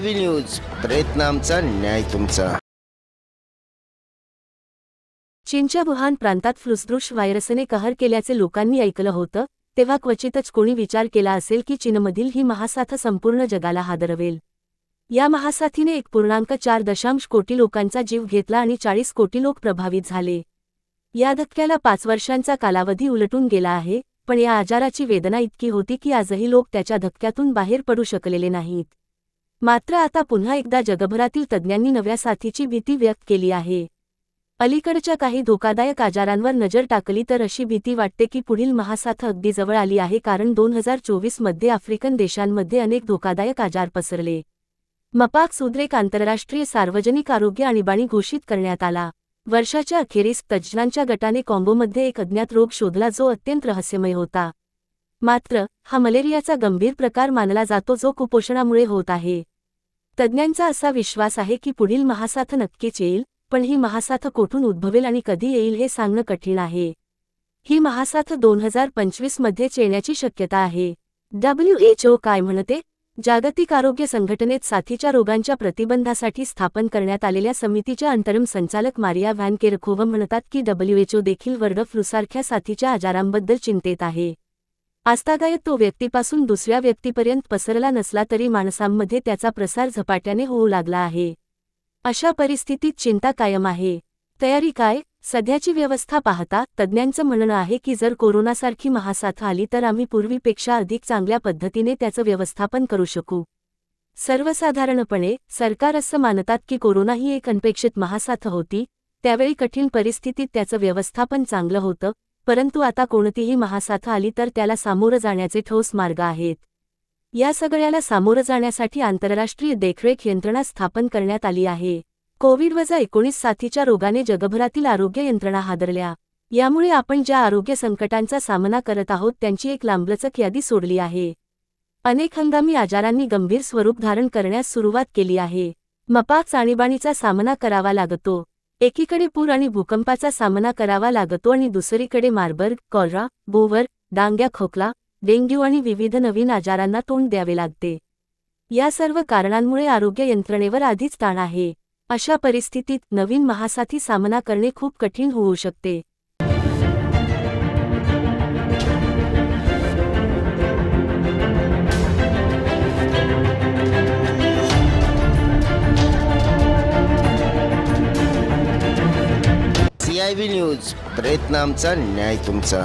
V news प्रयत्न आमचा न्याय तुमचा. चीनच्या वुहान प्रांतात फ्लुसदृश व्हायरसने कहर केल्याचे लोकांनी ऐकलं होतं तेव्हा क्वचितच कोणी विचार केला असेल की चीनमधील ही महासाथ संपूर्ण जगाला हादरवेल. या महासाथीने एक पूर्णांक चार दशांश कोटी लोकांचा जीव घेतला आणि चाळीस कोटी लोक प्रभावित झाले. या धक्क्याला पाच वर्षांचा कालावधी उलटून गेला आहे पण या आजाराची वेदना इतकी होती की आजही लोक त्याच्या धक्क्यातून बाहेर पडू शकलेले नाहीत. मात्र आता पुन्हा एकदा जगभरातील तज्ज्ञांनी नव्या साथीची भीती व्यक्त केली आहे. अलीकडच्या काही धोकादायक आजारांवर नजर टाकली तर अशी भीती वाटते की पुढील महासाथ अगदी जवळ आली आहे कारण दोन हजार चोवीसमध्ये आफ्रिकन देशांमध्ये अनेक धोकादायक आजार पसरले. मपाक सुद्रेक आंतरराष्ट्रीय सार्वजनिक आरोग्य आणीबाणी घोषित करण्यात आला. वर्षाच्या अखेरीस तज्ज्ञांच्या गटाने कॉम्बोमध्ये एक अज्ञात रोग शोधला जो अत्यंत रहस्यमय होता. मात्र हा मलेरियाचा गंभीर प्रकार मानला जातो जो कुपोषणामुळे होत आहे. तज्ज्ञांचा असा विश्वास आहे की पुढील महासाथ नक्कीच येईल पण ही महासाथ कोठून उद्भवेल आणि कधी येईल हे सांगणं कठीण आहे. ही महासाथ दोन हजार पंचवीसमध्येच येण्याची शक्यता आहे. डब्ल्यू एच ओ काय म्हणते? जागतिक आरोग्य संघटनेत साथीच्या रोगांच्या प्रतिबंधासाठी स्थापन करण्यात आलेल्या समितीच्या अंतरिम संचालक मारिया व्हॅन केरखोव म्हणतात की डब्ल्यूएचओ देखील वर्ड फ्लूसारख्या साथीच्या आजारांबद्दल चिंतेत आहे. आस्तागायत तो व्यक्तीपासून दुसऱ्या व्यक्तीपर्यंत पसरला नसला तरी माणसांमध्ये त्याचा प्रसार झपाट्याने होऊ लागला आहे. अशा परिस्थितीत चिंता कायम आहे. तयारी काय? सध्याची व्यवस्था पाहता तज्ज्ञांचं म्हणणं आहे की जर कोरोनासारखी महासाथ आली तर आम्ही पूर्वीपेक्षा अधिक चांगल्या पद्धतीने त्याचं व्यवस्थापन करू शकू. सर्वसाधारणपणे सरकार असं मानतात की कोरोना ही एक अनपेक्षित महासाथ होती त्यावेळी कठीण परिस्थितीत त्याचं व्यवस्थापन चांगलं होतं परंतु आता कोणतीही महासाथ आली तर त्याला सामोरं जाण्याचे ठोस मार्ग आहेत. या सगळ्याला सामोरं जाण्यासाठी आंतरराष्ट्रीय देखरेख यंत्रणा स्थापन करण्यात आली आहे. कोविड वजा एकोणीस साथीच्या रोगाने जगभरातील आरोग्य यंत्रणा हादरल्या. यामुळे आपण ज्या आरोग्य संकटांचा सामना करत आहोत त्यांची एक लांबलचक यादी सोडली आहे. अनेक हंगामी आजारांनी गंभीर स्वरूप धारण करण्यास सुरुवात केली आहे. मपाक आणीबाणीचा सामना करावा लागतो. एकीकडे पूर आणि भूकंपाचा सामना करावा लागतो आणि दुसरीकडे मार्बर्ग कॉलरा बोवर डांग्या खोकला डेंग्यू आणि विविध नवीन आजारांना तोंड द्यावे लागते. या सर्व कारणांमुळे आरोग्य यंत्रणेवर आधीच ताण आहे. अशा परिस्थितीत नवीन महासाथी सामना करणे खूप कठीण होऊ शकते. आय व्ही न्यूज प्रयत्न आमचा न्याय तुमचा.